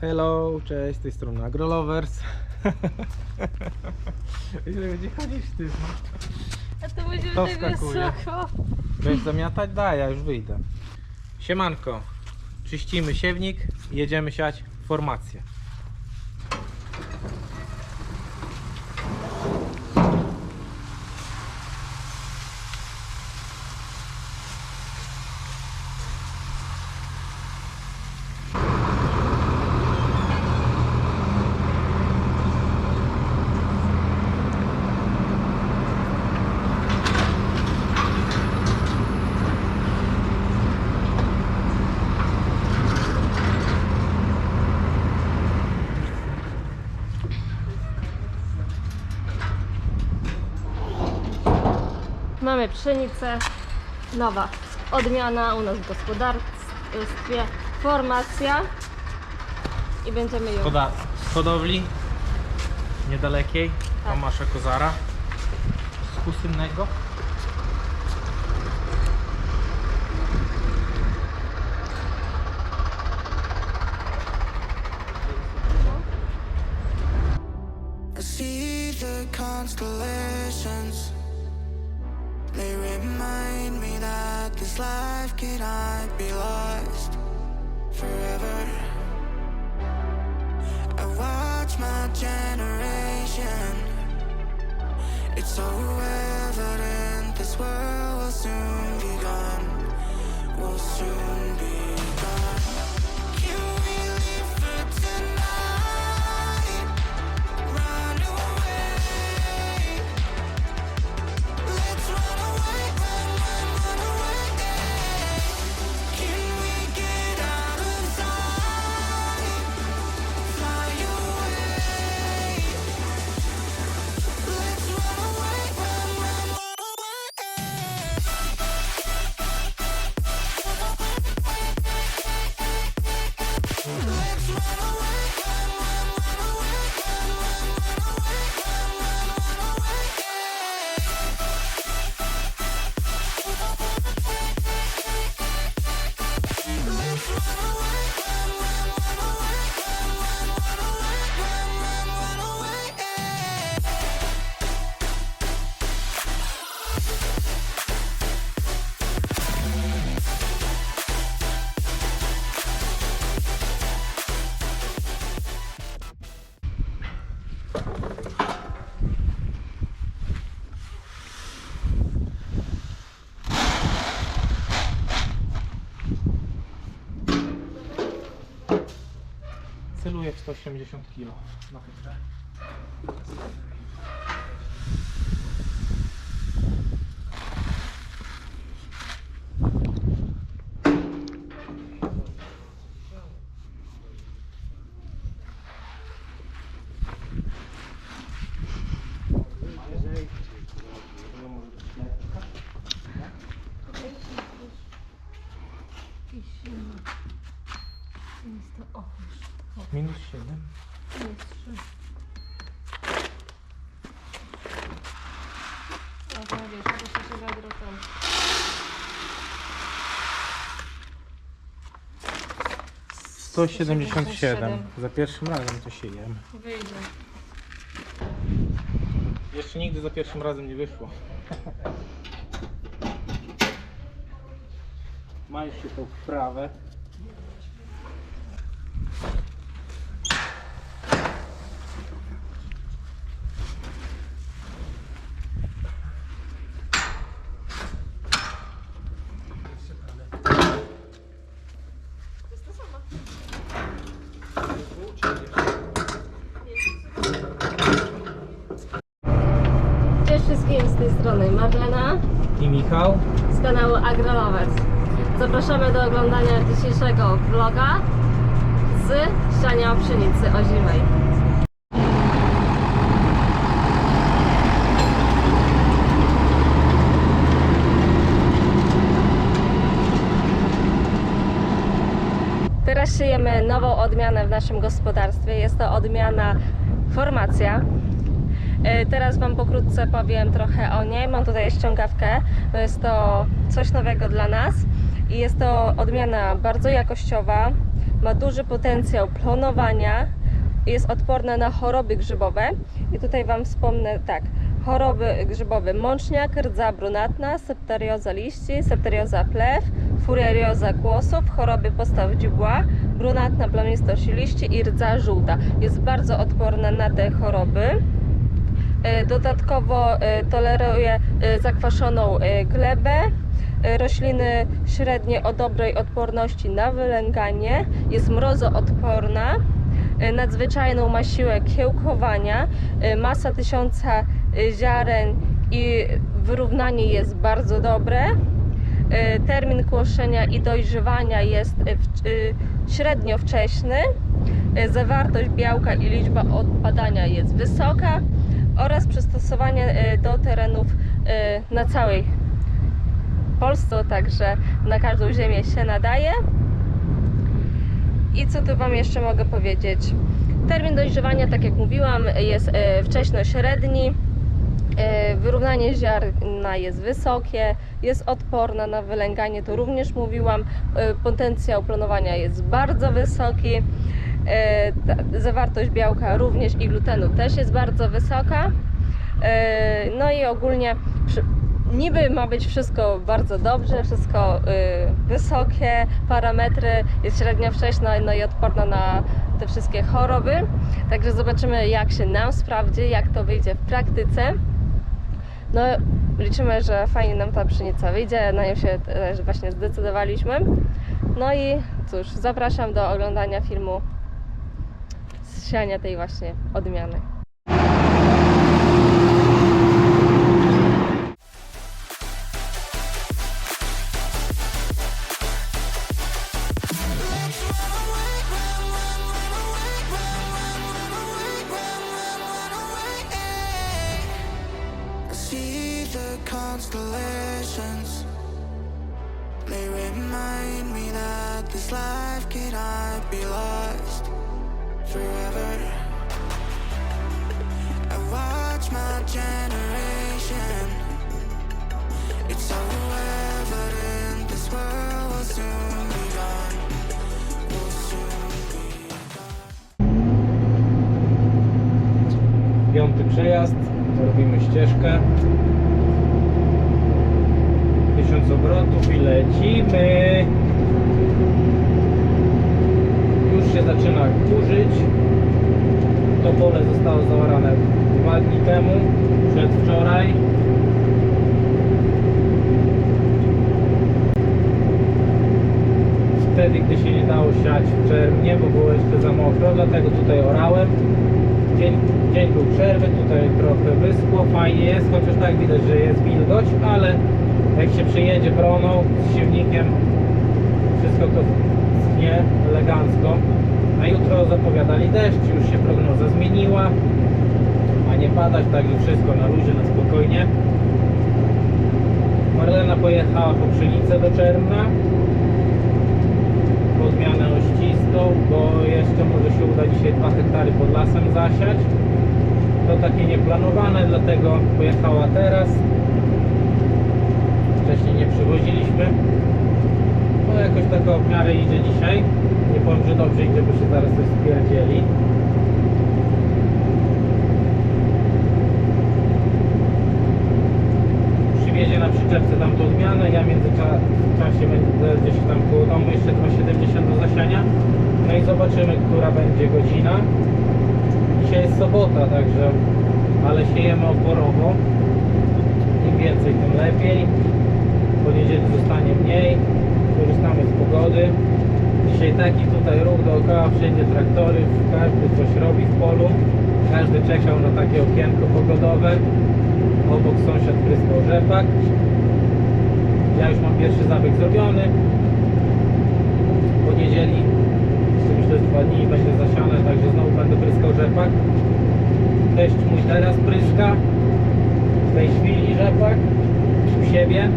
Hello, cześć, z tej strony AgroLovers. Źle będzie chodzić ty. A to będzie To tak wskakuje. wysoko. Będziesz zamiatać? Daj, ja już wyjdę. Siemanko, czyścimy siewnik i jedziemy siać formację. Mamy pszenicę, nowa odmiana u nas w gospodarstwie, formacja i będziemy ją Hoda z hodowli niedalekiej, Tak. Tomasza Kozara z Husynnego. I see the constellations. Life I be lost forever. I watch my generation. It's so evident this world will soon be gone. Will soon be Celuję w 180 kg na hektar. Minus 7. Jest trzy. O, to wiesz, to się się wiadro tam. Sto siedemdziesiąt siedem. Za pierwszym razem to siejemy. Wyjdzie. Jeszcze nigdy za pierwszym razem nie wyszło. Ma jeszcze tą wprawę. Cześć wszystkim z tej strony Marlena I Michał. z kanału AgroLovers. Zapraszamy do oglądania dzisiejszego vloga z siania pszenicy ozimej. Teraz siejemy nową odmianę w naszym gospodarstwie. Jest to odmiana formacja. E, Teraz Wam pokrótce powiem trochę o niej. Mam tutaj ściągawkę. To jest to coś nowego dla nas i jest to odmiana bardzo jakościowa, ma duży potencjał plonowania, jest odporna na choroby grzybowe. I tutaj Wam wspomnę tak, choroby grzybowe mączniak, rdza brunatna, septarioza liści, septarioza plew, furarioza kłosów, choroby postaw dziubła, brunatna plamistość liści i rdza żółta. Jest bardzo odporna na te choroby. E, Dodatkowo e, toleruje zakwaszoną e, glebę. Rośliny średnie o dobrej odporności na wylęganie. Jest mrozoodporna. Nadzwyczajną ma siłę kiełkowania. Masa tysiąca ziaren i wyrównanie jest bardzo dobre. Termin kłoszenia i dojrzewania jest średnio wcześny. E, Zawartość białka i liczba odpadania jest wysoka oraz przystosowanie e, do terenów e, na całej Polsce, także na każdą ziemię się nadaje. I co tu Wam jeszcze mogę powiedzieć? Termin dojrzewania, tak jak mówiłam, jest e, wcześno-średni. Wyrównanie ziarna jest wysokie, jest odporna na wylęganie, to również mówiłam. Potencjał planowania jest bardzo wysoki. E, Zawartość białka również i glutenu też jest bardzo wysoka. E, No i ogólnie niby ma być wszystko bardzo dobrze, wszystko y, wysokie, parametry, jest średnio wcześna no i odporna na te wszystkie choroby. Także zobaczymy jak się nam sprawdzi, jak to wyjdzie w praktyce. No liczymy, że fajnie nam ta pszenica wyjdzie, na nią się właśnie zdecydowaliśmy. No i cóż, zapraszam do oglądania filmu z siania tej właśnie odmiany. Remind me that this life cannot be lost forever. I watch my generation. It's this world will soon be gone. Will soon be gone. Piąty przejazd, robimy ścieżkę. Tysiąc obrotów i lecimy. Już się zaczyna kurzyć. To pole zostało zaorane dwa dni temu, przedwczoraj. Wtedy, gdy się nie dało siać w czerwnie, bo było jeszcze za mokro, dlatego tutaj orałem. Dzień, dzień był przerwy, tutaj trochę wyschło, fajnie jest, chociaż tak widać, że jest wilgoć, ale jak się przyjedzie broną z siewnikiem, wszystko to schnie elegancko. A jutro zapowiadali deszcz, już się prognoza zmieniła, ma nie padać, także wszystko na luzie, na spokojnie. Marlena pojechała po pszenicę do Czerwna, po odmianę ościstą, bo jeszcze może się uda dzisiaj 2 hektary pod lasem zasiać. To takie nieplanowane, dlatego pojechała teraz. Wcześniej nie przywoziliśmy. No jakoś tak w miarę idzie dzisiaj. Nie idzie, bo się zaraz coś spierdzieli. Przywiezie na przyczepce tam tą odmianę, ja w międzyczasie będę gdzieś tam koło domu jeszcze 2,70 do zasiania. No i zobaczymy, która będzie godzina. Dzisiaj jest sobota, także, ale siejemy oporowo. Im więcej, tym lepiej. Dzisiaj taki tutaj ruch dookoła, wszędzie traktory, każdy coś robi w polu. Każdy czekał na takie okienko pogodowe. Obok sąsiad pryskał rzepak. Ja już mam pierwszy zabieg zrobiony. W poniedzieli, jeszcze że dwa dni będzie zasiane, także znowu będę pryskał rzepak. Teść mój teraz pryska. W tej chwili rzepak. U siebie.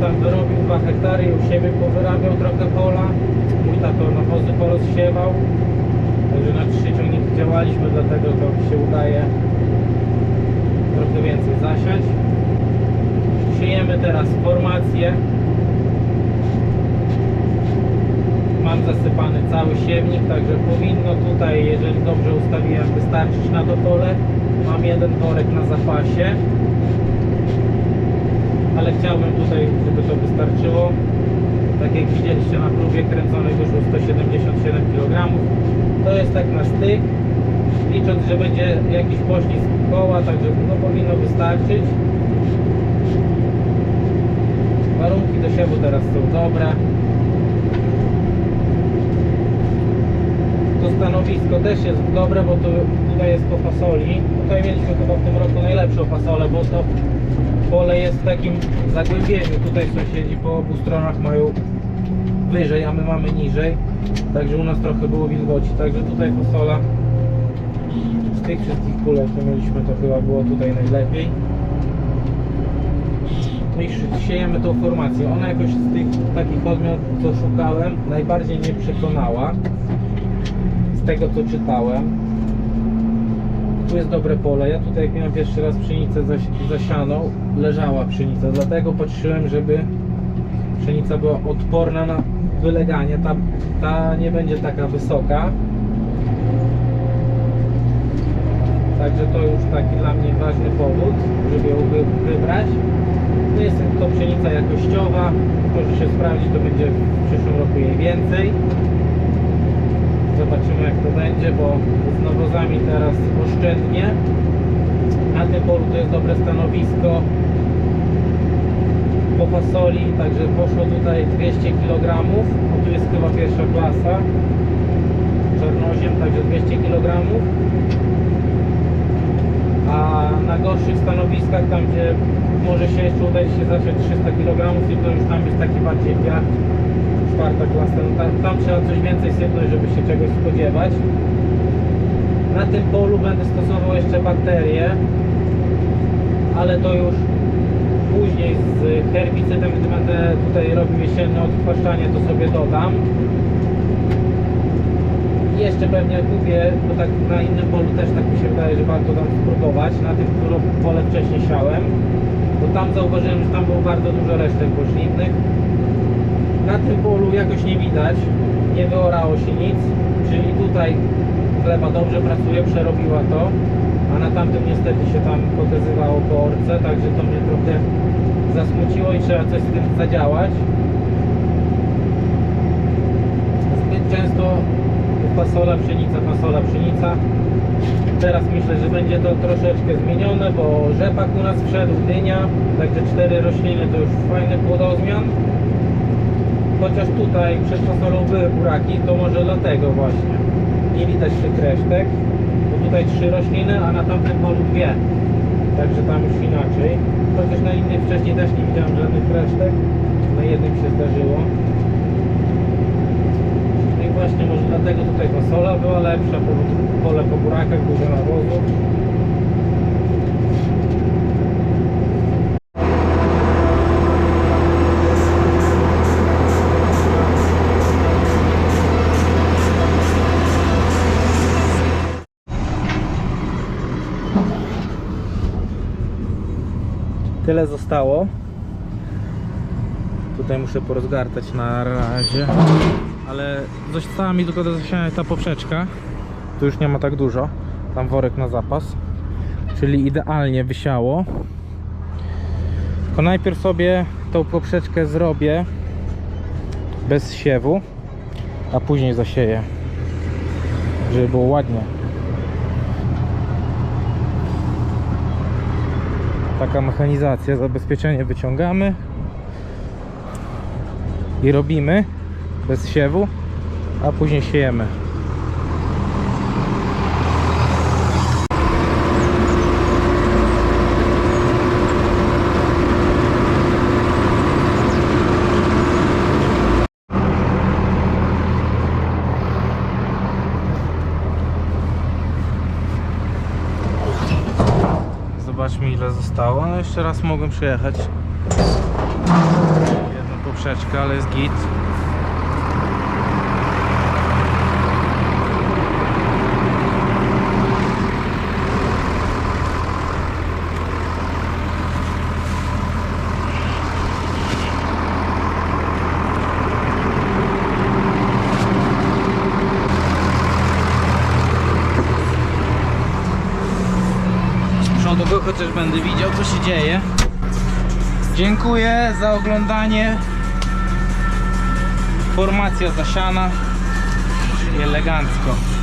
Tam wyrobił 2 hektary i u siebie powyrabiał trochę pola. Mój tato nawozy porozsiewał. Także na trzy ciągniki działaliśmy, dlatego to się udaje trochę więcej zasiać. Siejemy teraz formację. Mam zasypany cały siewnik, także powinno tutaj, jeżeli dobrze ustawiłem, wystarczyć na to pole. Mam jeden worek na zapasie, ale chciałbym tutaj, żeby to wystarczyło. Tak jak widzieliście na próbie kręconej wyszło 177 kg. To jest tak na styk. Licząc, że będzie jakiś poślizg koła, także no powinno wystarczyć. Warunki do siewu teraz są dobre. Stanowisko też jest dobre, bo tu, tutaj jest po fasoli. Tutaj mieliśmy chyba w tym roku najlepszą fasolę, bo to pole jest w takim zagłębieniu. Tutaj sąsiedzi po obu stronach mają wyżej, a my mamy niżej. Także u nas trochę było wilgoci. Także tutaj fasola z tych wszystkich pól, jakie mieliśmy, to chyba było tutaj najlepiej. No siejemy tą formację. Ona jakoś z tych takich odmian, co szukałem, najbardziej mnie przekonała. Z tego, co czytałem. Tu jest dobre pole. Ja tutaj, jak miałem pierwszy raz pszenicę zasianą, leżała pszenica. Dlatego patrzyłem, żeby pszenica była odporna na wyleganie. Ta, ta nie będzie taka wysoka. Także to już taki dla mnie ważny powód, żeby ją wy, wybrać. No jest to pszenica jakościowa, może się sprawdzić, to będzie w przyszłym roku jej więcej. Zobaczymy jak to będzie, bo z nawozami teraz oszczędnie. Na tym polu to jest dobre stanowisko po fasoli, także poszło tutaj 200 kg. O, tu jest chyba pierwsza klasa. Czarnoziem, także 200 kg. A na gorszych stanowiskach, tam gdzie może się jeszcze udać się zasiać 300 kg i to już tam jest taki bardziej piach, czwarta klasa, no tam, tam trzeba coś więcej sypnąć, żeby się czegoś spodziewać. Na tym polu będę stosował jeszcze bakterie, ale to już później z herbicydem, gdy będę tutaj robił jesienne odchwaszczanie, to sobie dodam. Jeszcze pewnie kupię, bo tak na innym polu też tak mi się wydaje, że warto tam spróbować, na tym, pole wcześniej siałem, bo tam zauważyłem, że tam było bardzo dużo resztek poślizgnych. Na tym polu jakoś nie widać, nie wyorało się nic, czyli tutaj gleba dobrze pracuje, przerobiła to, a na tamtym niestety się tam pokazywało po orce, także to mnie trochę zasmuciło i trzeba coś z tym zadziałać. Zbyt często fasola, pszenica, fasola, pszenica. Teraz myślę, że będzie to troszeczkę zmienione, bo rzepak u nas wszedł, dynia, także cztery rośliny to już fajny płodozmian. Chociaż tutaj przed fasolą były buraki, to może dlatego właśnie nie widać tych resztek, bo tutaj trzy rośliny, a na tamtym polu dwie. Także tam już inaczej. Chociaż na innych wcześniej też nie widziałem żadnych resztek. Na jednym się zdarzyło. No i właśnie może dlatego tutaj fasola była lepsza, pole po burakach, dużo nawozu. Tyle zostało. Tutaj muszę porozgartać na razie. Ale została mi tylko do ta poprzeczka. Tu już nie ma tak dużo. Tam worek na zapas. Czyli idealnie wysiało. Tylko najpierw sobie tą poprzeczkę zrobię bez siewu, a później zasieję. Żeby było ładnie. Taka mechanizacja, zabezpieczenie wyciągamy i robimy bez siewu, a później siejemy. Zostało. No jeszcze raz mogłem przyjechać. Jedną poprzeczkę, ale jest git. Chociaż będę widział co się dzieje. Dziękuję za oglądanie. Formacja zasiana. Elegancko.